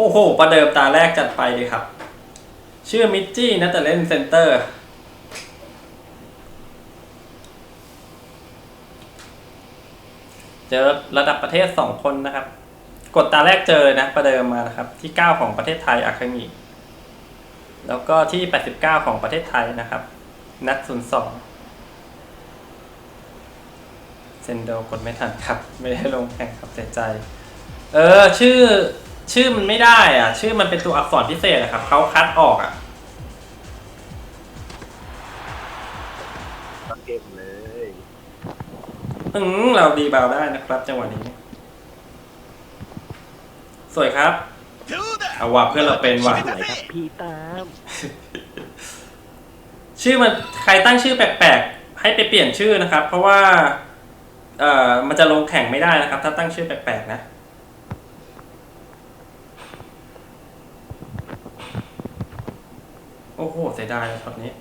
โอ้โห ประเดิมตาแรกจัดไปเลยครับ ชื่อมิจจี้นะแต่เล่นเซนเตอร์ เจอระดับประเทศสองคนนะครับ กดตาแรกเจอเลยนะ ประเดิมมานะครับ ที่ 9 ของประเทศไทยอาคางิแล้วก็ที่ 89 ของประเทศไทยนะครับ นัด 02 เซนโดกดไม่ทันครับ ไม่ได้ลงแข่งครับเสียใจ เออ ชื่อ ชื่อมันไม่ได้อะ ชื่อมันเป็นตัวอักษรพิเศษอะครับเขาคัดออกอะต้นเกมเลยอืมเราดีบาวได้นะครับจังหวะนี้ สวยครับเอาว่ะเพื่อนเราเป็นว่ะไหนครับพี่ตาม ชื่อมันใครตั้งชื่อแปลกๆ ให้ไปเปลี่ยนชื่อนะครับ เพราะว่า เอ่อมันจะลงแข่งไม่ได้นะครับ ถ้าตั้งชื่อแปลกๆนะ โอ้โหเสียดายช็อตนี้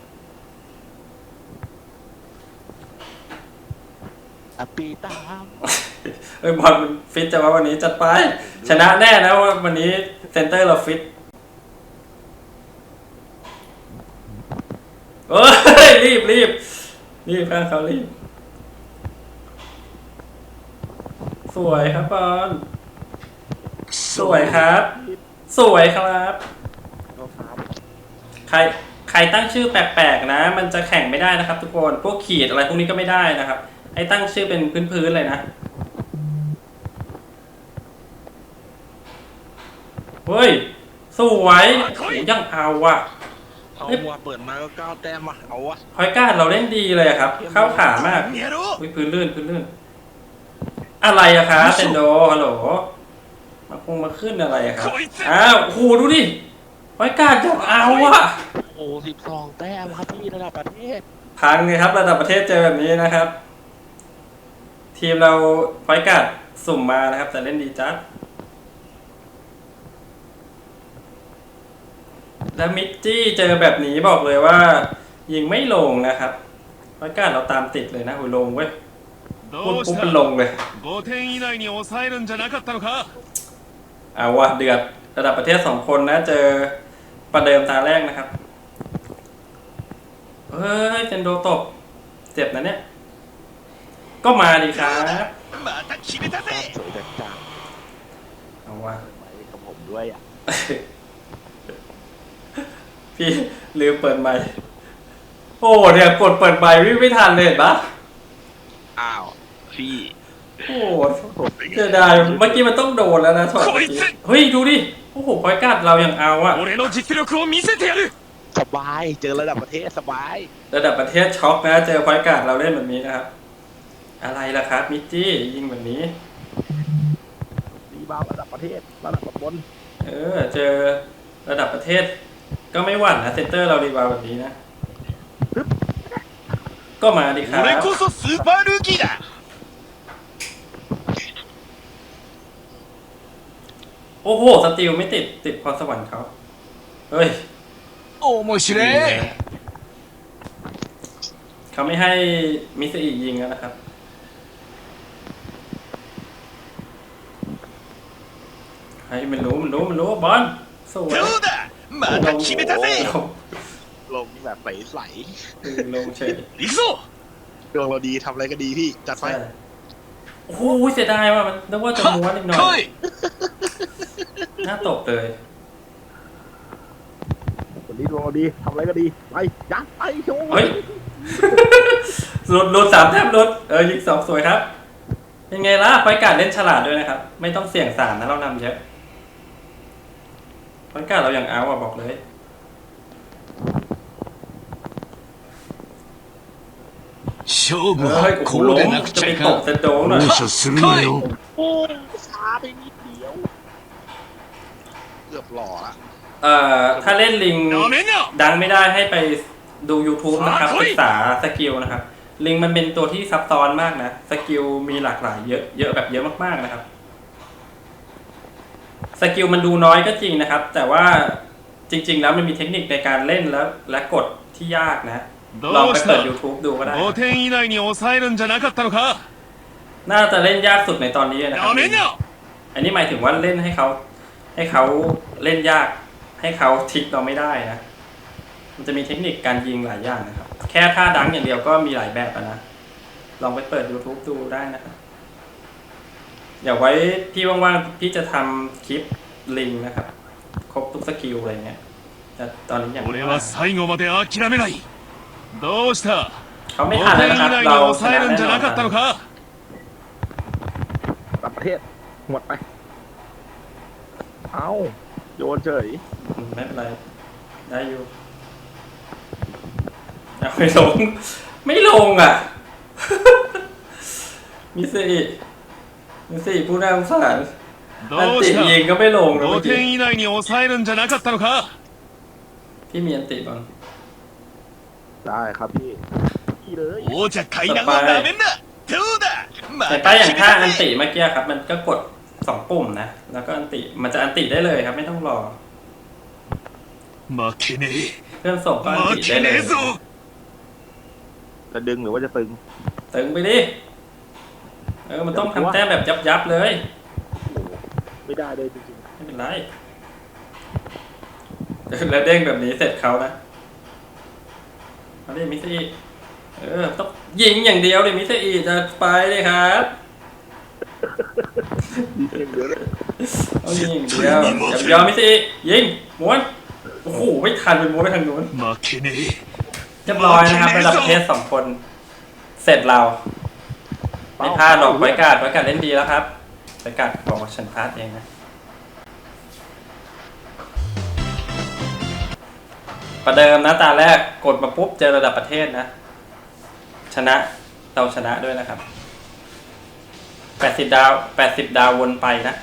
อะพี่ตามเอ้ยบอลมันฟิตจะว่าวันนี้จัดไป ชนะแน่นะว่าวันนี้เซนเตอร์เราฟิตเอ้ยรีบรีบรีบข้างเขารีบ สวยครับบอลสวยครับ สวยครับก็ฟาร์ม ใครใครตั้งชื่อแปลกๆนะ มันจะแข่งไม่ได้นะครับ ทุกคนพวกขีดอะไรพวกนี้ก็ไม่ได้นะครับให้ตั้งชื่อเป็นพื้นๆเลยนะเฮ้ยสวยโอ้ยยังเอาว่ะเอาวัวเปิดมาก็เก้าแต้มว่ะเอาวะพอยการดเราเล่นดีเลยอะครับ เข้าขามากอุ้ยพื้นลื่นพื้นลื่น อะไรอะคะเซนโดฮัลโหลมาคงมาขึ้นอะไรอะครับอ้าวโอ้โหดูดิ พอยการดยังเอาว่ะ โอ้สิบสองแต้มครับพี่ระดับประเทศ พังเลยครับระดับประเทศเจอแบบนี้นะครับ ทีมเราพอยการ์ดสุ่มมานะครับ แต่เล่นดีจัดแล้วมิจจี้เจอแบบนี้บอกเลยว่า ยิงไม่ลงนะครับพอยการ์ดเราตามติดเลยนะโอ้ยลงเว้ยพูด どう ปุ๊บ し เป็น た ลงเลย 5点以内に抑えるんじゃなかったのか เอาว่ะเดือดระดับประเทศสองคนนะ เจอ ประเดิมตาแรกนะครับเฮ้ยเจนโดตบ เจ็บนะเนี่ย ก็มาดีครับ สวยจังเอาวะ ๆไปกับผมด้วยอะพี่ลืมเปิดไมค์โอ้เนี่ยกดเปิดไม่ไม่ทันเลยนปะอ้าวพี่โอ้ผมเสียดายเมื่อกี้มันต้องโดนแล้วนะช็อตเมื่เฮ้ย ดูดิ โอ้โหพอยการ์ดเรายังเอาอะ 俺の実力を見せてやる สบายเจอระดับประเทศสบาย ระดับประเทศช็อกนะ เจอพอยการ์ดเราเล่นแบบนี้นะครับ อะไรล่ะครับ มิจจี้ยิงแบบนี้ รีบาวระดับประเทศระดับบน เออ เจอระดับประเทศ ก็ไม่หวั่นนะเซนเตอร์เราดีกว่าแบบนี้นะ ก็มาดิครับ 俺こそスーパールーキーだ โอ้โห สติลไม่ติดติดพรสวรรค์เขาเฮ้ย 面白い เขาไม่ให้มิสอียิงแล้วนะครับ ให้มันรู้มันรู้มันรู้บอลสวย どうだまた決めた ล ぜ ง ลงแบบใส ลงเฉย 行くぞ ๆดวงเราดีทำอะไรก็ดีพี่จัดไป ใช่โอ้โหเสียดายว่ะมันนึกว่าจะม้วนอีกหน่อ 来 ย い หน้าตกเลย คนนี้ดวงเราดีทำอะไรก็ดีไปยัดไปโชว์ เฮ้ย หลุดหลุดสามแทบหลุดเออยิงสองสวยครับ เป็นไงล่ะพอยการดเล่นฉลาดด้วยนะครับ ไม่ต้องเสี่ยงสามนะเรานำเยอะพอยการดเราอย่างเอาอะบอกเลย 勝負 เฮ้ย は โอ้โห こう ล้ で ม なく จะ ちゃ ไป い ต か กเซนโดงหน่อย 射するなよ โอ้ช้าไปนิด เดียว เกือบหล่อละ เอ่อ ถ้าเล่นลิง なめんな ดังไม่ได้ให้ไปดู YouTube นะครับ ฝากไว้ ศึกษาสกิลนะครับ ลิงมันเป็นตัวที่ซับซ้อนมากนะ สกิลมีหลากหลายเยอะเยอะแบบเยอะมากๆนะครับ สกิลมันดูน้อยก็จริงนะครับ แต่ว่าจริง ๆ แล้วมันมีเทคนิคในการเล่นแล้วและกดที่ยากนะ ลอง どう ไป し เปิด た YouTube ดูก็ได้ 5点以内に抑えるんじゃなかったのか น่าจะเล่นยากสุดในตอนนี้นะครับ なめんな อันนี้หมายถึงว่าเล่นให้เขา ให้เขาเล่นยาก ให้เขาทิกเราไม่ได้นะ มันจะมีเทคนิคการยิงหลายอย่างนะครับ แค่ท่าดังอย่างเดียวก็มีหลายแบบนะ ลองไปเปิด YouTube ดูได้นะครับเดี๋ยวไว้พี่ว่างๆพี่จะทำคลิปลิงนะครับ ครบทุกสกิลอะไรเงี้ยแต่ตอนนี้ยังไม่ว่าเขาไม่ทันนะครับเราชนะแน่นอนประเทศหมดไป เอาโยนเฉย อืมไม่เป็นไร ได้อยู่เอาไม่ลง ไม่ลงอ่ะ มิสอิมิสอิผู้น่าสงสารอัน どう ติ し ยิง た ก็ไม่ลงนะเมื่อ5กี้ 点以内に抑えるんじゃなかったのか พี่มีอันติบอล ได้ครับพี่พี่เลย 王者階段をなめんなどうだ แต่ถ้าอย่างท่าอันติเมื่อกี้ครับ มันก็กด สองปุ่มนะ แล้วก็อันติมันจะอันติได้เลยครับ ไม่ต้องรอเพื่อนส่งก็อันติได้เลยจะดึงหรือว่าจะตึง ตึงไปดิ เออ มันต้องทำแต้มแบบยับยับเลย ไม่ได้เลยจริงๆ ไม่เป็นไร แล้วเด้งแบบนี้เสร็จเขานะอันนี้มิสอีเออ ต้องยิงอย่างเดียวเลยมิสอีจะไปเลยครับ เองเดี๋ยวเลย ต้องยิงอย่างเดียวอย่ายอมมิสอียิงม้วน โอ้โห ไม่ทันเป็นม้วนไปทางนู้น 負けね เรียบร้อยนะครับระดับประเทศสองคน เสร็จเราไม่พลาดหรอกไว้กาดไว้กาดเล่นดีแล้วครับไว้กาดบอกว่าฉันพลาดเองนะ ประเดิมนะตาแรกกดมาปุ๊บเจอระดับประเทศนะ ชนะเราชนะด้วยนะครับ แปดสิบดาวแปดสิบดาววนไปนะ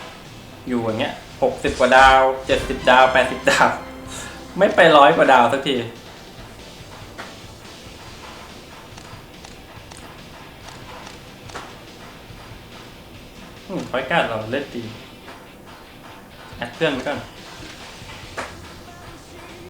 อยู่อย่างเงี้ยหกสิบกว่าดาวเจ็ดสิบดาวแปดสิบดาว ไม่ไปร้อยกว่าดาวสักทีอืมพอยการดเราเล่นดีแอดเพื่อนก่อน